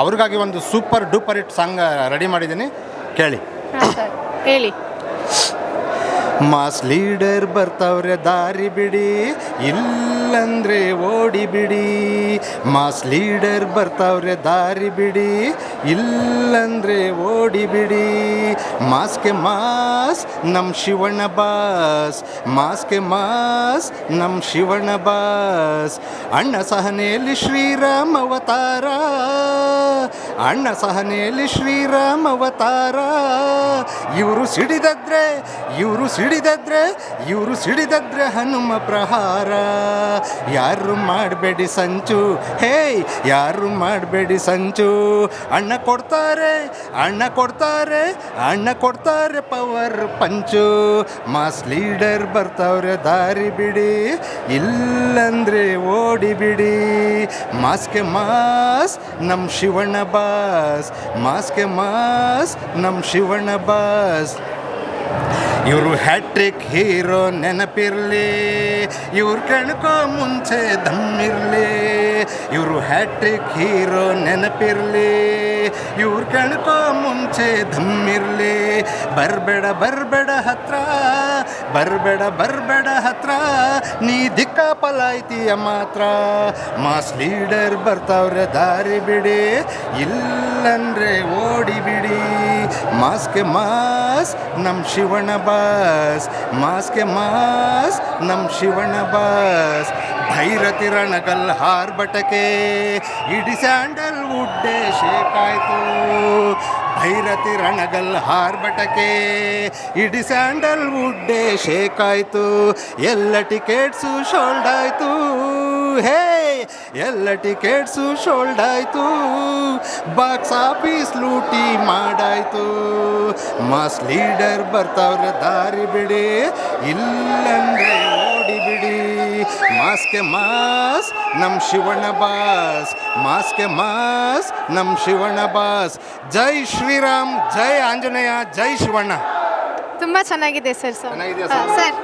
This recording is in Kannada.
ಅವ್ರಿಗಾಗಿ ಒಂದು super duper hit song ready ಮಾಡಿದ್ದೀನಿ. ಕೇಳಿ. ಹೇಳಿ. ಮಾಸ್ ಲೀಡರ್ ಬರ್ತಾವ್ರೆ, ದಾರಿ ಬಿಡಿ, ಇಲ್ಲಂದ್ರೆ ಓಡಿ ಬಿಡಿ. ಮಾಸ್ ಲೀಡರ್ ಬರ್ತಾವ್ರೆ, ದಾರಿ ಬಿಡಿ, ಇಲ್ಲಂದ್ರೆ ಓಡಿ ಬಿಡಿ. ಮಾಸ್ಕೆ ಮಾಸ್ ನಮ್ ಶಿವಣ್ಣ ಬಾಸ್. ಮಾಸ್ಕೆ ಮಾಸ್ ನಮ್ ಶಿವಣ್ಣ ಬಾಸ್. ಅಣ್ಣ ಸಹನೆಯಲ್ಲಿ ಶ್ರೀರಾಮ ಅವತಾರ. ಅಣ್ಣ ಸಹನೆಯಲ್ಲಿ ಶ್ರೀರಾಮ ಅವತಾರ. ಇವರು ಸಿಡಿದದ್ರೆ, ಇವರು ಸಿಡಿದದ್ರೆ, ಇವರು ಸಿಡಿದದ್ರೆ ಹನುಮ ಪ್ರಹಾರ. ಯಾರು ಮಾಡಬೇಡಿ ಸಂಚು? ಹೇಯ್ ಯಾರು ಮಾಡಬೇಡಿ ಸಂಚು? ಅಣ್ಣ ಕೊಡ್ತಾರೆ ಅಣ್ಣ ಕೊಡ್ತಾರೆ ಅಣ್ಣ ಕೊಡ್ತಾರೆ ಪವರ್ ಪಂಚು. ಮಾಸ್ ಲೀಡರ್ ಬರ್ತಾವ್ರೆ, ದಾರಿ ಬಿಡಿ. ಇಲ್ಲಂದ್ರೆ ಓಡಿ ಬಿಡಿ. ಮಾಸ್ಕೆ ಮಾಸ್ ನಮ್ಮ ಶಿವಣ್ಣ ಬಾಸ್. ಮಾಸ್ಕೆ ಮಾಸ್ ನಮ್ಮ ಶಿವಣ್ಣ ಬಾಸ್. ಇವರು ಹ್ಯಾಟ್ರಿಕ್ ಹೀರೋ ನೆನಪಿರಲಿ, ಇವ್ರು ಕಣ್ಕೋ ಮುಂಚೆ ದಮ್ಮಿರಲಿ. ಇವರು ಹ್ಯಾಟ್ರಿಕ್ ಹೀರೋ ನೆನಪಿರಲಿ, ಇವ್ರು ಕಣ್ಕೋ ಮುಂಚೆ ದಮ್ಮಿರಲಿ. ಬರಬೇಡ ಬರಬೇಡ ಹತ್ರ ಬರಬೇಡ ಬರಬೇಡ ಹತ್ರ. ನೀ ದಿಕ್ಕ ಪಲಾಯ್ತೀಯ ಮಾತ್ರ. ಮಾಸ್ ಲೀಡರ್ ಬರ್ತಾವ್ರೆ, ದಾರಿ ಬಿಡಿ. ಇಲ್ಲಂದ್ರೆ ಓಡಿ ಬಿಡಿ. ಮಾಸ್ಕೆ ಮಾಸ್, ನಮ್ ಶಿವಣ ಬಾಸ್. ಮಾಸ್ಕೆ ಮಾಸ್, ನಮ್ ಶಿವಣ ಬಾಸ್. ಭೈರತಿ ರಣಗಲ್ ಹಾರ್ಬಟಕೆ. ಇಡಿ ಸ್ಯಾಂಡಲ್ ಉಡ್ಡೆ ಶೇಕಾಯ್ತು. ಭೈರತಿ ರಣಗಲ್ ಹಾರ್ಬಟಕೆ ಇಡಿ ಸ್ಯಾಂಡಲ್ ಶೇಕ್ ಆಯಿತು. ಎಲ್ಲ ಟಿಕೆಟ್ಸು ಶೋಲ್ಡ್ ಆಯ್ತು. ಹೇ, ಎಲ್ಲ ಟಿಕೆಟ್ಸು ಶೋಲ್ಡ್ ಆಯ್ತು. ಬಾಕ್ಸ್ ಆಫೀಸ್ ಲೂಟಿ ಮಾಡಾಯ್ತು. ಮಾಸ್ ಲೀಡರ್ ಬರ್ತಾವ್ರ ದಾರಿ ಬಿಡಿ. ಇಲ್ಲಂದ್ರೆ ಓಡಿ ಮಾಸ್ಗೆ ಮಾಸ್ ನಮ್ ಶಿವಣ ಬಾಸ್. ಮಾಸ್ಕೆ ಮಾಸ್ ನಮ್ ಶಿವಣ ಬಾಸ್. ಜೈ ಶ್ರೀರಾಮ್ ಜೈ ಆಂಜನೇಯ ಜೈ ಶಿವಣ್ಣ. ತುಂಬಾ ಚೆನ್ನಾಗಿದೆ ಸರ್ ಚೆನ್ನಾಗಿದೆಯಾ ಹಾಂ sir? ಸರ್.